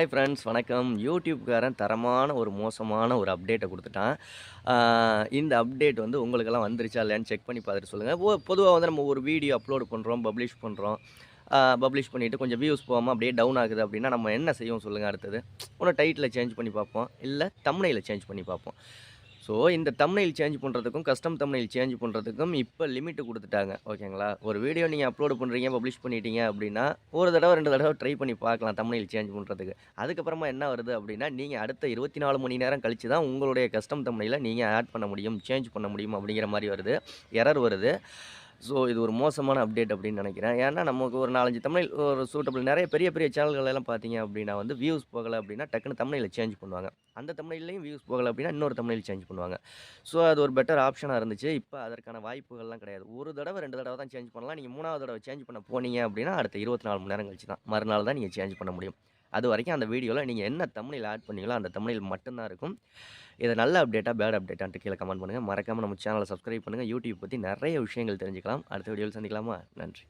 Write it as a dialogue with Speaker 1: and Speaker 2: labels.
Speaker 1: Hi friends வணக்கம். யூடியூப்காரன் தரமான ஒரு மோசமான ஒரு அப்டேட்டை கொடுத்துட்டான். இந்த அப்டேட் வந்து உங்களுக்கெல்லாம் வந்துருச்சா இல்லையான்னு செக் பண்ணி பார்த்துட்டு சொல்லுங்கள் ஓ பொதுவாக வந்து நம்ம ஒரு வீடியோ அப்லோட் பண்ணுறோம் பப்ளிஷ் பண்ணுறோம் பப்ளிஷ் பண்ணிவிட்டு கொஞ்சம் வியூஸ் போகாமல் அப்படியே டவுன் ஆகுது அப்படின்னா நம்ம என்ன செய்வோம் சொல்லுங்கள் அடுத்தது. ஒன்று டைட்டில் சேஞ்ச் பண்ணி பார்ப்போம். இல்லை தம்னையில் சேஞ்ச் பண்ணி பார்ப்போம். ஸோ இந்த தம்னைல் சேஞ்ச் பண்ணுறதுக்கும் கஸ்டம் தம்னைல் சேஞ்ச் பண்ணுறதுக்கும் இப்போ லிமிட்டு கொடுத்துட்டாங்க. ஓகேங்களா ஒரு வீடியோ நீங்கள் அப்லோடு பண்ணுறீங்க பப்ளிஷ் பண்ணிட்டீங்க அப்படின்னா ஒரு தடவை ரெண்டு தடவை ட்ரை பண்ணி பார்க்கலாம் தம்னைல் சேஞ்ச் பண்ணுறதுக்கு அதுக்கப்புறமா என்ன வருது அப்படின்னா நீங்கள் அடுத்த இருபத்தி நாலு மணி நேரம் கழிச்சு தான் உங்களுடைய கஸ்டம் தம்னையில் நீங்கள் ஆட் பண்ண முடியும் சேஞ்ச் பண்ண முடியும் அப்படிங்கிற மாதிரி வருது. எரர் வருது. ஸோ இது ஒரு மோசமான அப்டேட் அப்படின்னு நினைக்கிறேன். ஏன்னா நமக்கு ஒரு நாலஞ்சு தமிழ் ஒரு சூட்டபிள் நிறைய பெரிய பெரிய சேனல்கள் எல்லாம் பார்த்தீங்க அப்படின்னா வந்து வியூஸ் போகலை அப்படின்னா டக்குன்னு தமிழில் சேஞ்ச் பண்ணுவாங்க. அந்த தமிழ்லையும் வியூஸ் போகலை அப்படின்னா இன்னொரு தமிழில் சேஞ்ச் பண்ணுவாங்க. ஸோ அது ஒரு பெட்டர் ஆப்ஷனாக இருந்துச்சு. இப்போ அதற்கான வாய்ப்புகள்லாம் கிடையாது. ஒரு தடவை ரெண்டு தடவை தான் சேஞ்ச் பண்ணலாம். நீங்கள் மூணாவது தடவை சேஞ்ச் பண்ண போனீங்க அப்படின்னா அடுத்த இருபத்தி நாலு மணி நேரம் கழிச்சு தான். மறுநாள் தான் நீங்கள் சேஞ்ச் பண்ண முடியும். அது வரைக்கும் அந்த வீடியோவில் நீங்கள் என்ன தமிழில் ஆட் பண்ணீங்களோ அந்த தமிழில் மட்டும்தான் இருக்கும். இது நல்ல அப்டேட்டாக பேட் அப்டேட்டான்ட்டு கீழே கமெண்ட் பண்ணுங்கள் மறக்காமல் நம்ம சேனலை சப்ஸ்கிரைப் பண்ணுங்கள் யூடியூப் பற்றி நிறைய விஷயங்கள் தெரிஞ்சுக்கலாம். அடுத்த வீடியோவில் சந்திக்கலாமா? நன்றி.